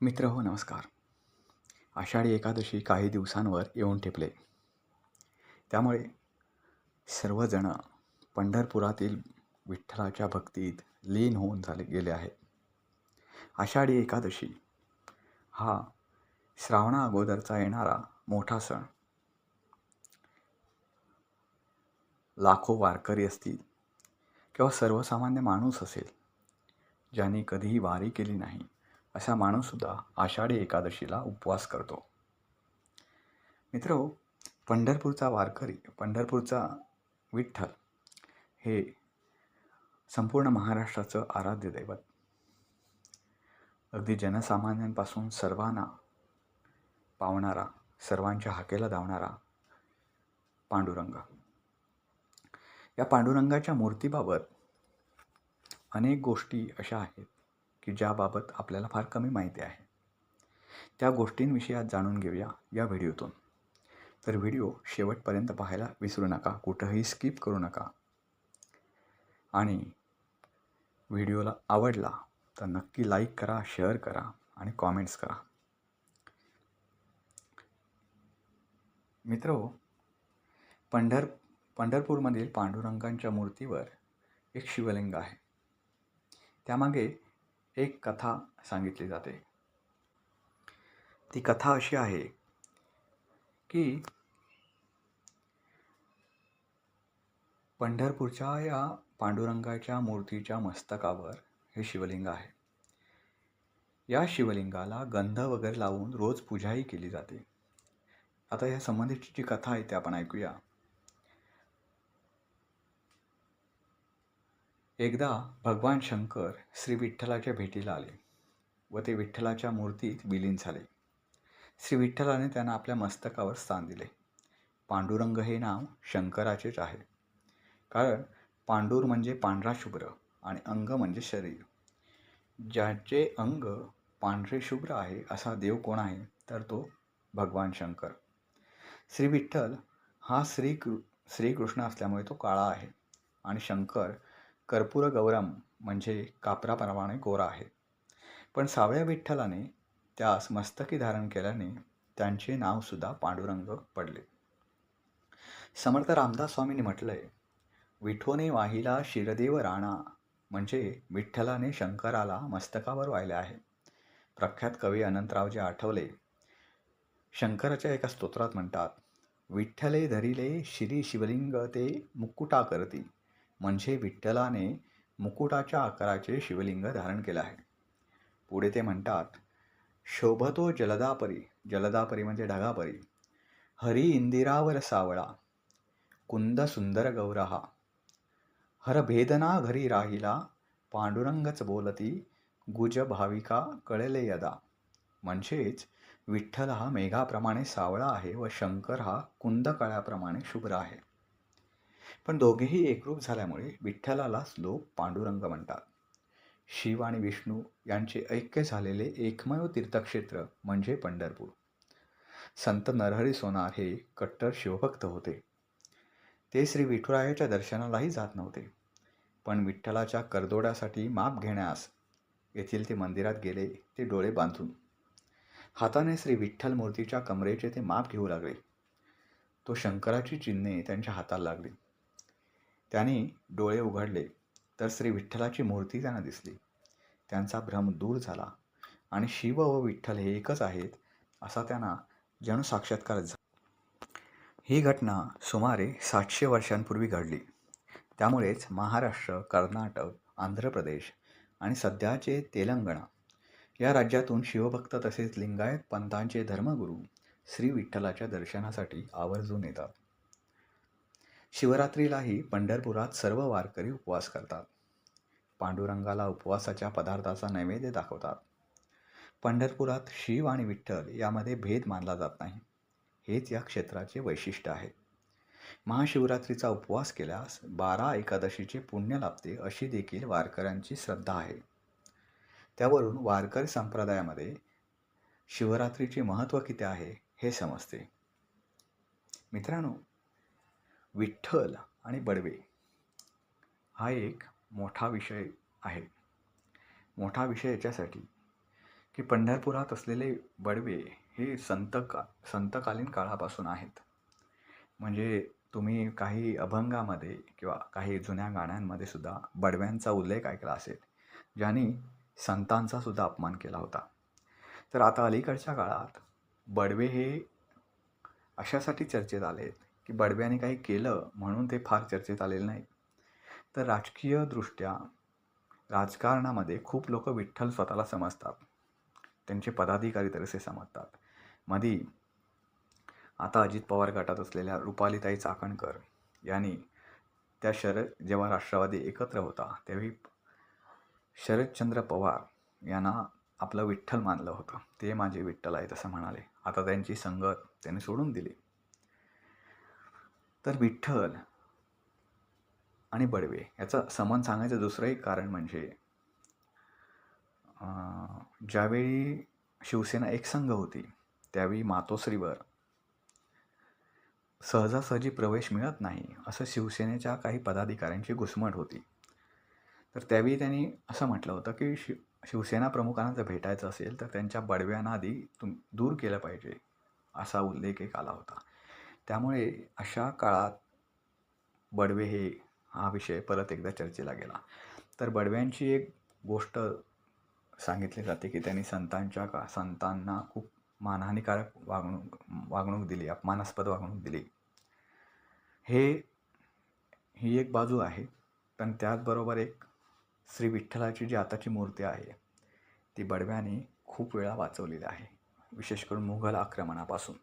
मित्र हो नमस्कार. आषाढी एकादशी काही दिवसांवर येऊन ठेपले. त्यामुळे सर्वजण पंढरपुरातील विठ्ठलाच्या भक्तीत लीन होऊन झाले गेले आहे. आषाढी एकादशी हा श्रावणा अगोदरचा येणारा मोठा सण. लाखो वारकरी असतील किंवा सर्वसामान्य माणूस असेल ज्यांनी कधीही वारी केली नाही असा माणूससुद्धा आषाढी एकादशीला उपवास करतो. मित्र पंढरपूरचा वारकरी पंढरपूरचा विठ्ठल हे संपूर्ण महाराष्ट्राचं आराध्य दैवत. अगदी जनसामान्यांपासून सर्वांना पावणारा सर्वांच्या हाकेला धावणारा पांडुरंग. या पांडुरंगाच्या मूर्तीबाबत अनेक गोष्टी अशा आहेत. की ज्याबाबत आपल्याला फार कमी माहिती आहे. त्या गोष्टींविषयी आज जाणून घेऊया या व्हिडिओतून. तर व्हिडिओ शेवटपर्यंत पाहायला विसरू नका कुठंही स्किप करू नका. आणि व्हिडिओला आवडला तर नक्की लाईक करा शेअर करा आणि कॉमेंट्स करा. मित्र हो, पंढर पंढरपूरमधील पांडुरंगांच्या मूर्तीवर एक शिवलिंग आहे. त्यामागे एक कथा सांगितली जाते. ती कथा अशी आहे की पंढरपूरच्या या पांडुरंगाच्या मूर्तीच्या मस्तकावर हे शिवलिंग आहे. या शिवलिंगाला गंध वगैरे लावून रोज पूजाही केली जाते. आता या संबंधीची जी कथा आहे ती आपण ऐकूया. एकदा भगवान शंकर श्री विठ्ठलाच्या भेटीला आले व ते विठ्ठलाच्या मूर्तीत विलीन झाले. श्री विठ्ठलाने त्यांना आपल्या मस्तकावर स्थान दिले. पांडुरंग हे नाव शंकराचेच आहे. कारण पांडूर म्हणजे पांढरा शुभ्र आणि अंग म्हणजे शरीर. ज्याचे अंग पांढरे शुभ्र आहे असा देव कोण आहे? तर तो भगवान शंकर. श्री विठ्ठल हा श्री कृ श्रीकृष्ण असल्यामुळे तो काळा आहे आणि शंकर कर्पूर गौरम म्हणजे कापराप्रमाणे गोरा आहे. पण सावळ्या विठ्ठलाने त्यास मस्तकी धारण केल्याने त्यांचे नावसुद्धा पांडुरंग पडले. समर्थ रामदास स्वामींनी म्हटलंय विठोने वाहिला शिरदेव राणा म्हणजे विठ्ठलाने शंकराला मस्तकावर वाहिले आहे. प्रख्यात कवी अनंतरावजी आठवले शंकराच्या एका स्तोत्रात म्हणतात विठ्ठले धरिले श्री शिवलिंग ते मुकुटा करती म्हणजे विठ्ठलाने मुकुटाच्या आकाराचे शिवलिंग धारण केलं आहे. पुढे ते म्हणतात शोभतो जलदापरी जलदापरी म्हणजे ढगापरी हरी इंदिरावर सावळा कुंद सुंदर गौरहा हर भेदना घरी राहिला पांडुरंगच बोलती गुज भाविका कळले यदा. म्हणजेच विठ्ठल हा मेघाप्रमाणे सावळा आहे व शंकर हा कुंद कळ्याप्रमाणे शुभ्र आहे. पण दोघेही एकरूप झाल्यामुळे विठ्ठलालाच लोक पांडुरंग म्हणतात. शिव आणि विष्णू यांचे ऐक्य झालेले एकमेव तीर्थक्षेत्र म्हणजे पंढरपूर. संत नरहरी सोनार हे कट्टर शिवभक्त होते. ते श्री विठुरायाच्या दर्शनालाही जात नव्हते. पण विठ्ठलाच्या करदोड्यासाठी माप घेण्यास येथील ते मंदिरात गेले ते डोळे बांधून. हाताने श्री विठ्ठल मूर्तीच्या कमरेचे ते माप घेऊ लागले. तो शंकराची चिन्हे त्यांच्या हाताला लागली. त्यांनी डोळे उघडले तर श्री विठ्ठलाची मूर्ती त्यांना दिसली. त्यांचा भ्रम दूर झाला आणि शिव व विठ्ठल हे एकच आहेत असा त्यांना जणू साक्षात्कार झाला. ही घटना सुमारे सातशे वर्षांपूर्वी घडली. त्यामुळेच महाराष्ट्र कर्नाटक आंध्र प्रदेश आणि सध्याचे तेलंगणा या राज्यातून शिवभक्त तसेच लिंगायत पंथांचे धर्मगुरू श्री विठ्ठलाच्या दर्शनासाठी आवर्जून येतात. शिवरात्रीलाही पंढरपुरात सर्व वारकरी उपवास करतात. पांडुरंगाला उपवासाच्या पदार्थाचा नैवेद्य दाखवतात. पंढरपुरात शिव आणि विठ्ठल यामध्ये भेद मानला जात नाही. हेच या क्षेत्राचे वैशिष्ट्य आहे. महाशिवरात्रीचा उपवास केल्यास बारा एकादशीचे पुण्य लाभते अशी देखील वारकऱ्यांची श्रद्धा आहे. त्यावरून वारकरी संप्रदायामध्ये शिवरात्रीचे महत्त्व किती आहे हे समजते. मित्रांनो विठ्ठल आणि बडवे. हा एक मोठा विषय आहे. मोठा विषय याच्यासाठी की पंढरपुरात असलेले बडवे हे संत का संतकालीन काळापासून आहेत. म्हणजे तुम्ही काही अभंगामध्ये किंवा काही जुन्या गाण्यांमध्ये सुद्धा बडव्यांचा उल्लेख ऐकला असेल ज्यांनी संतांचा सुद्धा अपमान केला होता. तर आता अलीकडच्या काळात बडवे हे अशासाठी चर्चेत आले आहेत की बडव्याने काही केलं म्हणून ते फार चर्चेत आलेले नाही तर राजकीयदृष्ट्या राजकारणामध्ये खूप लोक विठ्ठल स्वतःला समजतात. त्यांचे पदाधिकारी तरीसे समजतात. मधी आता अजित पवार गटात असलेल्या रुपालीताई चाकणकर यांनी त्या शरद जेव्हा राष्ट्रवादी एकत्र होता त्यावेळी शरदचंद्र पवार यांना आपलं विठ्ठल मानलं होतं. ते माझे विठ्ठल आहेत असं म्हणाले. आता त्यांची संगत त्यांनी सोडून दिली. तर विठ्ठल आणि बडवे याचं समान सांगायचं दुसरं एक कारण म्हणजे ज्यावेळी शिवसेना एक संघ होती त्यावेळी मातोश्रीवर सहजासहजी प्रवेश मिळत नाही असं शिवसेनेच्या काही पदाधिकाऱ्यांची घुसमट होती. तर त्यावेळी त्यांनी असं म्हटलं होतं की शिव शिवसेना प्रमुखांना जर भेटायचं असेल तर त्यांच्या बडव्यांना आधी तुम दूर केलं पाहिजे असा उल्लेख एक आला होता. त्यामुळे अशा काळात बडवे हे हा विषय परत एकदा चर्चेला गेला. तर बडव्यांची एक गोष्ट सांगितली जाते की त्यांनी संतांच्या का संतांना खूप मानहानिकारक वागणूक वागणूक दिली अपमानास्पद वागणूक दिली. हे ही एक बाजू आहे पण त्याचबरोबर एक श्री विठ्ठलाची जी आताची मूर्ती आहे ती बडव्याने खूप वेळा वाचवलेली आहे विशेष करून मुघल आक्रमणापासून.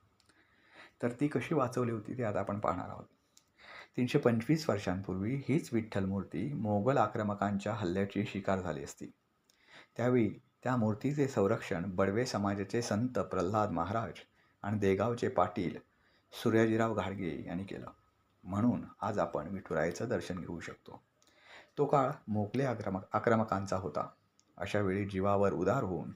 तर ती कशी वाचवली होती ती आता आपण पाहणार आहोत. तीनशे पंचवीस वर्षांपूर्वी हीच विठ्ठल मूर्ती मोगल आक्रमकांच्या हल्ल्याची शिकार झाली असती. त्यावेळी त्या मूर्तीचे संरक्षण बडवे समाजाचे संत प्रल्हाद महाराज आणि देगावचे पाटील सूर्याजीराव घाडगे यांनी केलं. म्हणून आज आपण विठुरायाचं दर्शन घेऊ शकतो. तो काळ मोगले आक्रमक आक्रमकांचा होता. अशावेळी जीवावर उदार होऊन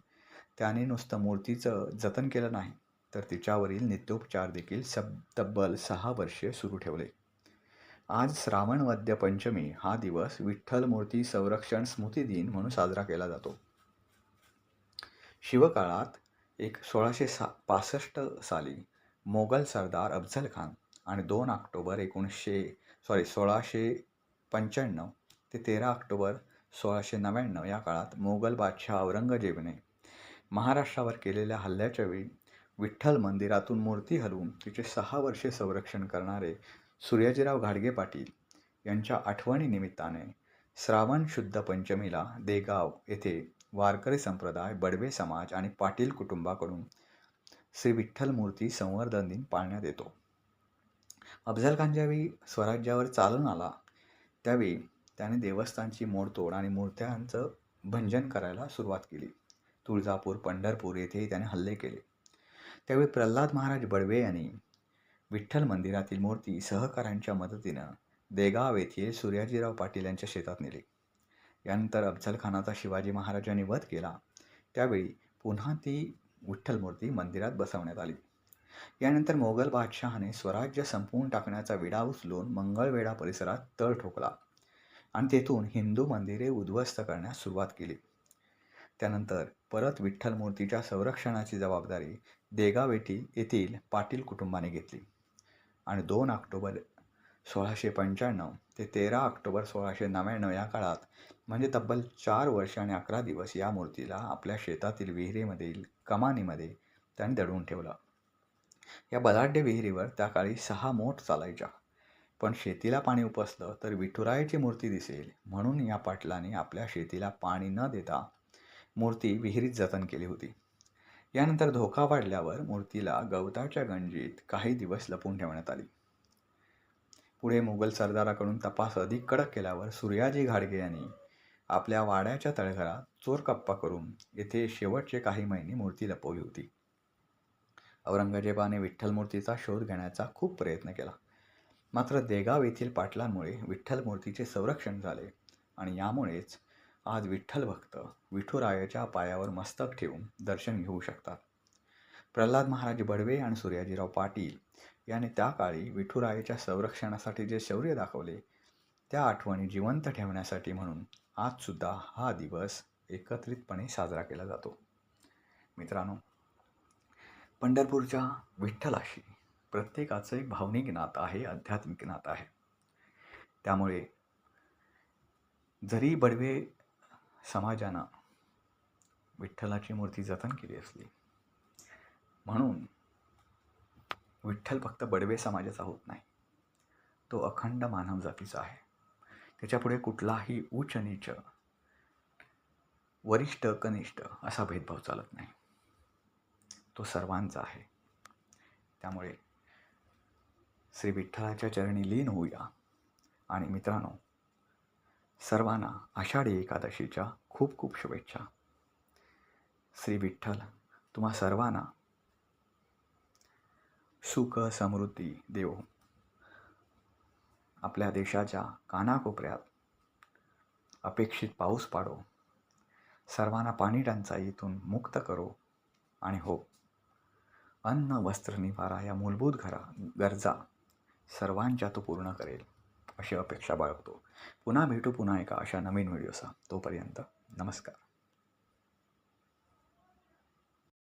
त्याने नुसतं मूर्तीचं जतन केलं नाही. तर तिच्यावरील नित्योपचार देखील सब तब्बल सहा वर्षे सुरू ठेवले. आज श्रावण वद्य पंचमी हा दिवस विठ्ठल मूर्ती संरक्षण स्मृती दिन म्हणून साजरा केला जातो. शिवकाळात एक सोळाशे सा पासष्ट साली मोगल सरदार अफझल खान आणि दोन ऑक्टोबर एकोणीसशे सॉरी सोळाशे पंच्याण्णव ते तेरा ऑक्टोबर सोळाशे नव्याण्णव या काळात मोगल बादशाह औरंगजेबने महाराष्ट्रावर केलेल्या हल्ल्याच्या वेळी विठ्ठल मंदिरातून मूर्ती हलवून तिचे सहा वर्षे संरक्षण करणारे सूर्याजीराव घाडगे पाटील यांच्या आठवणीनिमित्ताने श्रावण शुद्ध पंचमीला देगाव येथे वारकरी संप्रदाय बडवे समाज आणि पाटील कुटुंबाकडून श्री विठ्ठल मूर्ती संवर्धन दिन पाळण्यात येतो. अफझल खान ज्यावेळी स्वराज्यावर चालून आला त्यावेळी त्याने देवस्थानची मोडतोड आणि मूर्त्यांचं भंजन करायला सुरुवात केली. तुळजापूर पंढरपूर येथेही त्याने हल्ले केले. त्यावेळी प्रल्हाद महाराज बडवे यांनी विठ्ठल मंदिरातील मूर्ती सहकाऱ्यांच्या मदतीनं देगाव येथील सूर्याजीराव पाटील यांच्या शेतात नेली. यानंतर अफजलखानाचा शिवाजी महाराजांनी वध केला. त्यावेळी पुन्हा ती विठ्ठल मूर्ती मंदिरात बसवण्यात आली. यानंतर मोगल बादशहाने स्वराज्य संपवून टाकण्याचा विडा उचलून मंगळवेढा परिसरात तळ ठोकला आणि तेथून हिंदू मंदिरे उद्ध्वस्त करण्यास सुरुवात केली. त्यानंतर परत विठ्ठल मूर्तीच्या संरक्षणाची जबाबदारी देगावेटी येथील पाटील कुटुंबाने घेतली. आणि दोन ऑक्टोबर सोळाशे पंच्याण्णव ते तेरा ऑक्टोबर सोळाशे नव्याण्णव या काळात म्हणजे तब्बल चार वर्ष आणि अकरा दिवस या मूर्तीला आपल्या शेतातील विहिरीमधील कमानीमध्ये त्याने दडवून ठेवलं. या बलाढ्य विहिरीवर त्या काळी सहा मोठ चालायच्या. पण शेतीला पाणी उपसलं तर विठुरायाची मूर्ती दिसेल म्हणून या पाटलाने आपल्या शेतीला पाणी न देता मूर्ती विहिरीत जतन केली होती. यानंतर धोका वाढल्यावर मूर्तीला गवताच्या गंजीत काही दिवस लपून ठेवण्यात आली. पुढे मुघल सरदाराकडून तपास अधिक कडक केल्यावर सूर्याजी घाडगे यांनी आपल्या वाड्याच्या तळघरात चोर कप्पा करून येथे शेवटचे काही महिने मूर्ती लपवली होती. औरंगजेबाने विठ्ठल मूर्तीचा शोध घेण्याचा खूप प्रयत्न केला. मात्र देगाव येथील पाटलांमुळे विठ्ठल मूर्तीचे संरक्षण झाले आणि यामुळेच आज विठ्ठल भक्त विठुरायाच्या पायावर मस्तक ठेवून दर्शन घेऊ शकतात. प्रल्हाद महाराज बडवे आणि सूर्याजीराव पाटील याने त्या काळी विठुरायाच्या संरक्षणासाठी जे शौर्य दाखवले त्या आठवणी जिवंत ठेवण्यासाठी म्हणून आजसुद्धा हा दिवस एकत्रितपणे साजरा केला जातो. मित्रांनो पंढरपूरच्या विठ्ठलाशी प्रत्येकाचं एक भावनिक नातं आहे आध्यात्मिक नातं आहे. त्यामुळे जरी बडवे समाजानं विठ्ठलाची मूर्ती जतन केली असली. म्हणून विठ्ठल फक्त बडवे समाजाचा होत नाही. तो अखंड मानव जातीचा आहे. त्याच्यापुढे कुठलाही उच्च नीच वरिष्ठ कनिष्ठ असा भेदभाव चालत नाही. तो सर्वांचा आहे. त्यामुळे श्री विठ्ठलाच्या चरणी लीन होऊया. आणि मित्रांनो सर्वांना आषाढी एकादशीच्या खूप खूप शुभेच्छा. श्री विठ्ठल तुम्हा सर्वांना सुख समृद्धी देव. आपल्या देशाच्या कानाकोपऱ्यात अपेक्षित पाऊस पाडो. सर्वांना पाणी टंचाईतून मुक्त करो आणि हो. अन्न वस्त्र निवारा या मूलभूत घरा गरजा सर्वांच्या तो पूर्ण करेल. अशी अपेक्षा बाळगतो. पुन्हा भेटू पुन्हा एका अशा नवीन व्हिडिओचा. तोपर्यंत नमस्कार.